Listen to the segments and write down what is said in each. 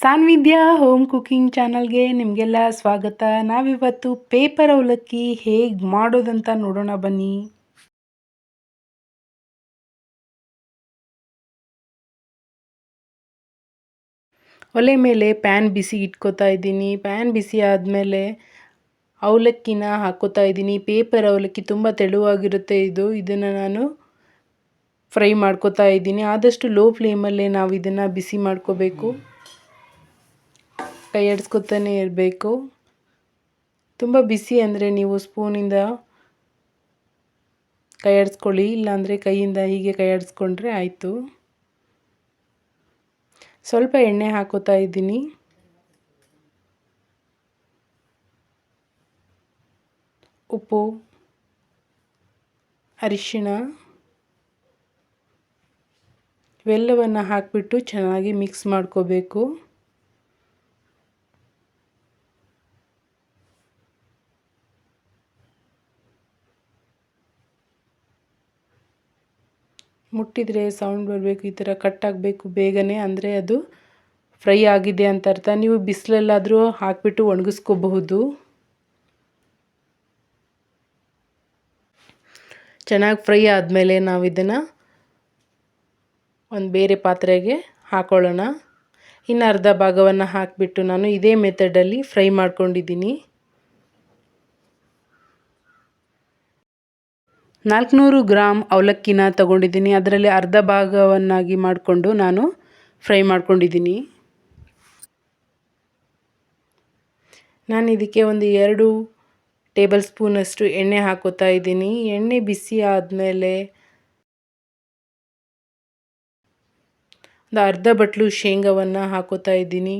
ಸಾನ್ವಿದ್ಯಾ home cooking ಚಾನಲ್ಗೆ ನಿಮಗೆಲ್ಲ ಸ್ವಾಗತ. ನಾವಿವತ್ತು ಪೇಪರ್ ಅವಲಕ್ಕಿ ಹೇಗೆ ಮಾಡೋದಂತ ನೋಡೋಣ ಬನ್ನಿ. ಒಲೆ ಮೇಲೆ ಪ್ಯಾನ್ ಬಿಸಿ ಇಟ್ಕೋತಾ ಇದ್ದೀನಿ. ಪ್ಯಾನ್ ಬಿಸಿ ಆದಮೇಲೆ ಅವಲಕ್ಕಿನ ಹಾಕೋತಾ ಇದ್ದೀನಿ. ಪೇಪರ್ ಅವಲಕ್ಕಿ ತುಂಬ ತೆಳುವಾಗಿರುತ್ತೆ ಇದು. ಇದನ್ನು ನಾನು ಫ್ರೈ ಮಾಡ್ಕೋತಾ ಇದ್ದೀನಿ. ಆದಷ್ಟು ಲೋ ಫ್ಲೇಮಲ್ಲೇ ನಾವು ಇದನ್ನು ಬಿಸಿ ಮಾಡ್ಕೋಬೇಕು. ಕೈ ಆಡಿಸ್ಕೊತಾನೆ ಇರಬೇಕು. ತುಂಬ ಬಿಸಿ ಅಂದರೆ ನೀವು ಸ್ಪೂನಿಂದ ಕೈ ಆಡಿಸ್ಕೊಳ್ಳಿ ಇಲ್ಲಾಂದರೆ ಕೈಯಿಂದ ಹೀಗೆ ಕೈ ಆಡಿಸ್ಕೊಂಡ್ರೆ ಆಯಿತು. ಸ್ವಲ್ಪ ಎಣ್ಣೆ ಹಾಕೋತಾ ಇದ್ದೀನಿ. ಉಪ್ಪು, ಅರಿಶಿಣ, ಇವೆಲ್ಲವನ್ನು ಹಾಕಿಬಿಟ್ಟು ಚೆನ್ನಾಗಿ ಮಿಕ್ಸ್ ಮಾಡ್ಕೋಬೇಕು. ಮುಟ್ಟಿದರೆ ಸೌಂಡ್ ಬರಬೇಕು, ಈ ಥರ ಕಟ್ ಆಗಬೇಕು ಬೇಗನೆ ಅಂದರೆ ಅದು ಫ್ರೈ ಆಗಿದೆ ಅಂತ ಅರ್ಥ. ನೀವು ಬಿಸಿಲಲ್ಲಾದರೂ ಹಾಕಿಬಿಟ್ಟು ಒಣಗಿಸ್ಕೋಬಹುದು. ಚೆನ್ನಾಗಿ ಫ್ರೈ ಆದಮೇಲೆ ನಾವು ಇದನ್ನು ಒಂದು ಬೇರೆ ಪಾತ್ರೆಗೆ ಹಾಕೊಳ್ಳೋಣ. ಇನ್ನು ಅರ್ಧ ಭಾಗವನ್ನು ಹಾಕಿಬಿಟ್ಟು ನಾನು ಇದೇ ಮೆಥಡಲ್ಲಿ ಫ್ರೈ ಮಾಡ್ಕೊಂಡಿದ್ದೀನಿ. ನಾಲ್ಕುನೂರು ಗ್ರಾಮ್ ಅವಲಕ್ಕಿನ ತಗೊಂಡಿದ್ದೀನಿ. ಅದರಲ್ಲಿ ಅರ್ಧ ಭಾಗವನ್ನಾಗಿ ಮಾಡಿಕೊಂಡು ನಾನು ಫ್ರೈ ಮಾಡ್ಕೊಂಡಿದ್ದೀನಿ. ನಾನು ಇದಕ್ಕೆ ಒಂದು ಎರಡು ಟೇಬಲ್ ಸ್ಪೂನಷ್ಟು ಎಣ್ಣೆ ಹಾಕೋತಾ ಇದ್ದೀನಿ. ಎಣ್ಣೆ ಬಿಸಿ ಆದಮೇಲೆ ಒಂದು ಅರ್ಧ ಬಟ್ಲು ಶೇಂಗಾವನ್ನು ಹಾಕೋತಾ ಇದ್ದೀನಿ.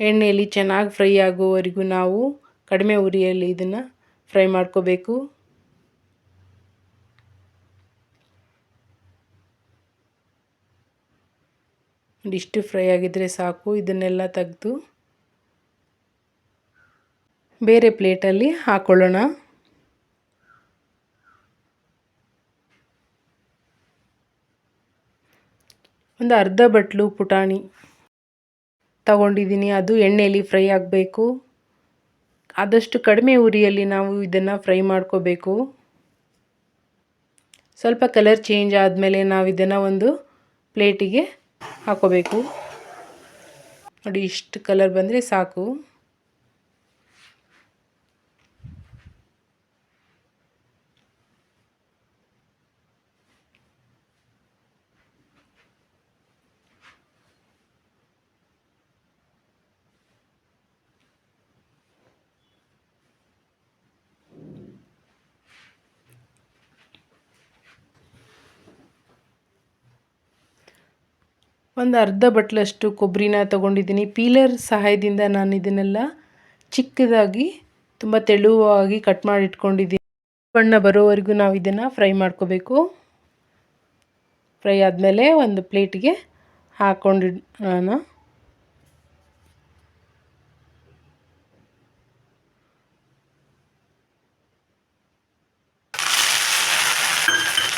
ಎಣ್ಣೆಯಲ್ಲಿ ಚೆನ್ನಾಗಿ ಫ್ರೈ ಆಗೋವರೆಗೂ ನಾವು ಕಡಿಮೆ ಉರಿಯಲ್ಲಿ ಇದನ್ನು ಫ್ರೈ ಮಾಡ್ಕೋಬೇಕು. ಇಷ್ಟು ಫ್ರೈ ಆಗಿದ್ದರೆ ಸಾಕು, ಇದನ್ನೆಲ್ಲ ತೆಗೆದು ಬೇರೆ ಪ್ಲೇಟಲ್ಲಿ ಹಾಕ್ಕೊಳ್ಳೋಣ ಒಂದು ಅರ್ಧ ಬಟ್ಲು ಪುಟಾಣಿ ತಗೊಂಡಿದ್ದೀನಿ, ಅದು ಎಣ್ಣೆಯಲ್ಲಿ ಫ್ರೈ ಆಗಬೇಕು. ಆದಷ್ಟು ಕಡಿಮೆ ಉರಿಯಲ್ಲಿ ನಾವು ಇದನ್ನು ಫ್ರೈ ಮಾಡ್ಕೋಬೇಕು. ಸ್ವಲ್ಪ ಕಲರ್ ಚೇಂಜ್ ಆದಮೇಲೆ ನಾವು ಇದನ್ನು ಒಂದು ಪ್ಲೇಟಿಗೆ ಹಾಕೋಬೇಕು. ನೋಡಿ ಇಷ್ಟು ಕಲರ್ ಬಂದರೆ ಸಾಕು. ಒಂದು ಅರ್ಧ ಬಟ್ಲಷ್ಟು ಕೊಬ್ಬರಿನ ತೊಗೊಂಡಿದ್ದೀನಿ. ಪೀಲರ್ ಸಹಾಯದಿಂದ ನಾನು ಇದನ್ನೆಲ್ಲ ಚಿಕ್ಕದಾಗಿ, ತುಂಬ ತೆಳುವಾಗಿ ಕಟ್ ಮಾಡಿ ಇಟ್ಕೊಂಡಿದ್ದೀನಿ ಬಣ್ಣ ಬರೋವರೆಗೂ ನಾವು ಇದನ್ನು ಫ್ರೈ ಮಾಡ್ಕೋಬೇಕು. ಫ್ರೈ ಆದಮೇಲೆ ಒಂದು ಪ್ಲೇಟಿಗೆ ನಾನು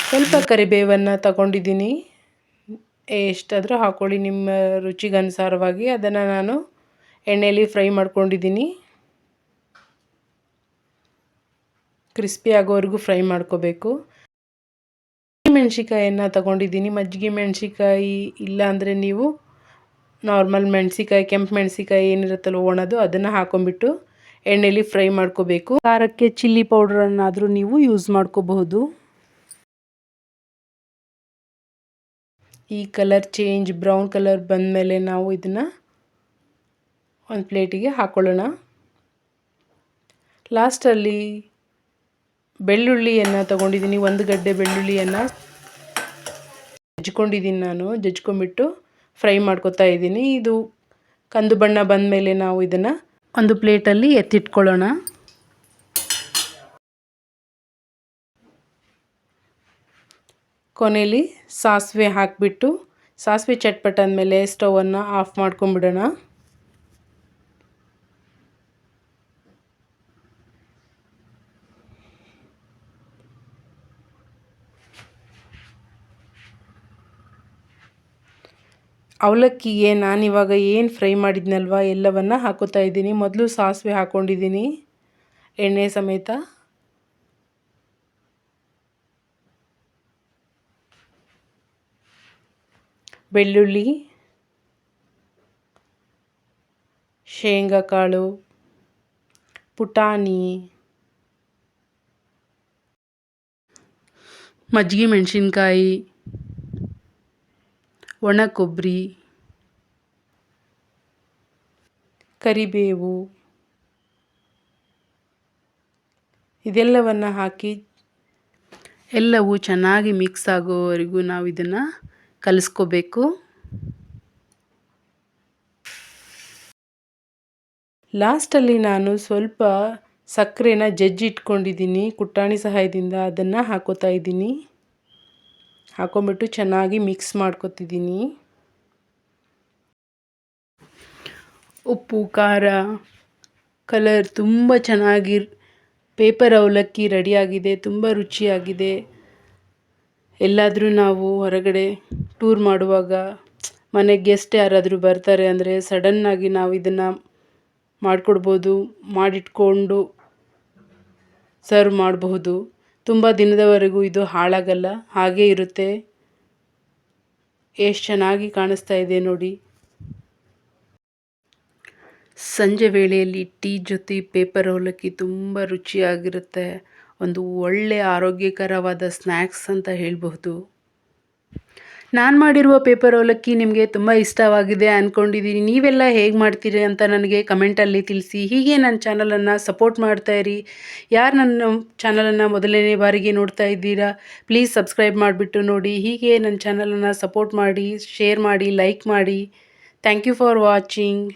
ಸ್ವಲ್ಪ ಕರಿಬೇವನ್ನು ತಗೊಂಡಿದ್ದೀನಿ. ಎಷ್ಟಾದರೂ ಹಾಕ್ಕೊಳ್ಳಿ ನಿಮ್ಮ ರುಚಿಗನುಸಾರವಾಗಿ. ಅದನ್ನು ನಾನು ಎಣ್ಣೆಯಲ್ಲಿ ಫ್ರೈ ಮಾಡ್ಕೊಂಡಿದ್ದೀನಿ. ಕ್ರಿಸ್ಪಿ ಆಗೋವರೆಗೂ ಫ್ರೈ ಮಾಡ್ಕೋಬೇಕು. ಮೆಣಸಿಕಾಯನ್ನು ತಗೊಂಡಿದ್ದೀನಿ. ಮಜ್ಜಿಗೆ ಮೆಣಸಿಕಾಯಿ ಇಲ್ಲ ಅಂದರೆ ನೀವು ನಾರ್ಮಲ್ ಮೆಣಸಿಕಾಯಿ ಕೆಂಪು ಮೆಣಸಿಕಾಯಿ ಏನಿರುತ್ತಲ್ಲ ಒಣದು ಅದನ್ನು ಹಾಕೊಂಡ್ಬಿಟ್ಟು ಎಣ್ಣೆಯಲ್ಲಿ ಫ್ರೈ ಮಾಡ್ಕೋಬೇಕು. ಖಾರಕ್ಕೆ ಚಿಲ್ಲಿ ಪೌಡ್ರನ್ನಾದರೂ ನೀವು ಯೂಸ್ ಮಾಡ್ಕೋಬಹುದು. ಈ ಕಲರ್ ಚೇಂಜ್ ಬ್ರೌನ್ ಕಲರ್ ಬಂದ ಮೇಲೆ ನಾವು ಇದನ್ನು ಒಂದು ಪ್ಲೇಟಿಗೆ ಹಾಕ್ಕೊಳ್ಳೋಣ ಲಾಸ್ಟಲ್ಲಿ ಬೆಳ್ಳುಳ್ಳಿಯನ್ನು ತೊಗೊಂಡಿದ್ದೀನಿ, ಒಂದು ಗಡ್ಡೆ ಬೆಳ್ಳುಳ್ಳಿಯನ್ನು. ಜಜ್ಕೊಂಡಿದ್ದೀನಿ ನಾನು, ಜಜ್ಕೊಂಡ್ಬಿಟ್ಟು ಫ್ರೈ ಮಾಡ್ಕೊತಾ ಇದ್ದೀನಿ. ಇದು ಕಂದು ಬಣ್ಣ ಬಂದ ಮೇಲೆ ನಾವು ಇದನ್ನು ಒಂದು ಪ್ಲೇಟಲ್ಲಿ ಎತ್ತಿಟ್ಕೊಳ್ಳೋಣ. ಕೊನೆಯಲ್ಲಿ ಸಾಸಿವೆ ಹಾಕಿಬಿಟ್ಟು ಸಾಸಿವೆ ಚಟ್ಪಟ್ ಅಂದಮೇಲೆ ಸ್ಟವನ್ನು ಆಫ್ ಮಾಡ್ಕೊಂಬಿಡೋಣ. ಅವಲಕ್ಕಿಗೆ ನಾನಿವಾಗ ಏನು ಫ್ರೈ ಮಾಡಿದ್ನಲ್ವ ಎಲ್ಲವನ್ನು ಹಾಕೋತಾ ಇದ್ದೀನಿ. ಮೊದಲು ಸಾಸಿವೆ ಹಾಕ್ಕೊಂಡಿದ್ದೀನಿ ಎಣ್ಣೆ ಸಮೇತ ಬೆಳ್ಳುಳ್ಳಿ, ಶೇಂಗಾಕಾಳು, ಪುಟಾಣಿ, ಮಜ್ಜಿಗೆ ಮೆಣಸಿನ್ಕಾಯಿ ಒಣ ಕೊಬ್ಬರಿ ಕರಿಬೇವು ಇದೆಲ್ಲವನ್ನು ಹಾಕಿ ಎಲ್ಲವೂ ಚೆನ್ನಾಗಿ ಮಿಕ್ಸ್ ಆಗೋವರೆಗೂ ನಾವು ಇದನ್ನು ಕಲಿಸ್ಕೋಬೇಕು. ಲಾಸ್ಟಲ್ಲಿ ನಾನು ಸ್ವಲ್ಪ ಸಕ್ಕರೆನ ಜಜ್ಜಿ ಇಟ್ಕೊಂಡಿದ್ದೀನಿ ಕುಟ್ಟಾಣಿ ಸಹಾಯದಿಂದ ಅದನ್ನು ಹಾಕೋತಾ ಇದ್ದೀನಿ. ಹಾಕೊಂಬಿಟ್ಟು ಚೆನ್ನಾಗಿ ಮಿಕ್ಸ್ ಮಾಡ್ಕೊತಿದ್ದೀನಿ. ಉಪ್ಪು, ಖಾರ, ಕಲರ್ ತುಂಬ ಚೆನ್ನಾಗಿ ಪೇಪರ್ ಅವಲಕ್ಕಿ ರೆಡಿಯಾಗಿದೆ, ತುಂಬ ರುಚಿಯಾಗಿದೆ. ಎಲ್ಲಾದರೂ ನಾವು ಹೊರಗಡೆ ಟೂರ್ ಮಾಡುವಾಗ ಮನೆ ಗೆಸ್ಟ್ ಯಾರಾದರೂ ಬರ್ತಾರೆ ಅಂದರೆ ಸಡನ್ನಾಗಿ ನಾವು ಇದನ್ನು ಮಾಡಿಕೊಡ್ಬೋದು, ಮಾಡಿಟ್ಕೊಂಡು ಸರ್ವ್ ಮಾಡಬಹುದು. ತುಂಬ ದಿನದವರೆಗೂ ಇದು ಹಾಳಾಗಲ್ಲ, ಹಾಗೇ ಇರುತ್ತೆ. ಎಷ್ಟು ಚೆನ್ನಾಗಿ ಕಾಣಿಸ್ತಾ ಇದೆ ನೋಡಿ. ಸಂಜೆ ವೇಳೆಯಲ್ಲಿ ಟೀ ಜೊತೆ ಪೇಪರ್ ಅವಲಕ್ಕಿ ತುಂಬ ರುಚಿಯಾಗಿರುತ್ತೆ. ಒಂದು ಒಳ್ಳೆಯ ಆರೋಗ್ಯಕರವಾದ ಸ್ನ್ಯಾಕ್ಸ್ ಅಂತ ಹೇಳಬಹುದು. ನಾನು ಮಾಡಿರುವ ಪೇಪರ್ ಅವಲಕ್ಕಿ ನಿಮಗೆ ತುಂಬ ಇಷ್ಟವಾಗಿದೆ ಅಂದ್ಕೊಂಡಿದ್ದೀನಿ ನೀವೆಲ್ಲ ಹೇಗೆ ಮಾಡ್ತೀರಿ ಅಂತ ನನಗೆ ಕಮೆಂಟಲ್ಲಿ ತಿಳಿಸಿ. ಹೀಗೆ ನನ್ನ ಚಾನಲನ್ನು ಸಪೋರ್ಟ್ ಮಾಡ್ತಾ ಇರಿ. ಯಾರು ನನ್ನ ಚಾನಲನ್ನು ಮೊದಲನೇ ಬಾರಿಗೆ ನೋಡ್ತಾ ಇದ್ದೀರಾ ಪ್ಲೀಸ್ ಸಬ್ಸ್ಕ್ರೈಬ್ ಮಾಡಿಬಿಟ್ಟು ನೋಡಿ. ಹೀಗೆ ನನ್ನ ಚಾನಲನ್ನು ಸಪೋರ್ಟ್ ಮಾಡಿ ಶೇರ್ ಮಾಡಿ ಲೈಕ್ ಮಾಡಿ. Thank you for watching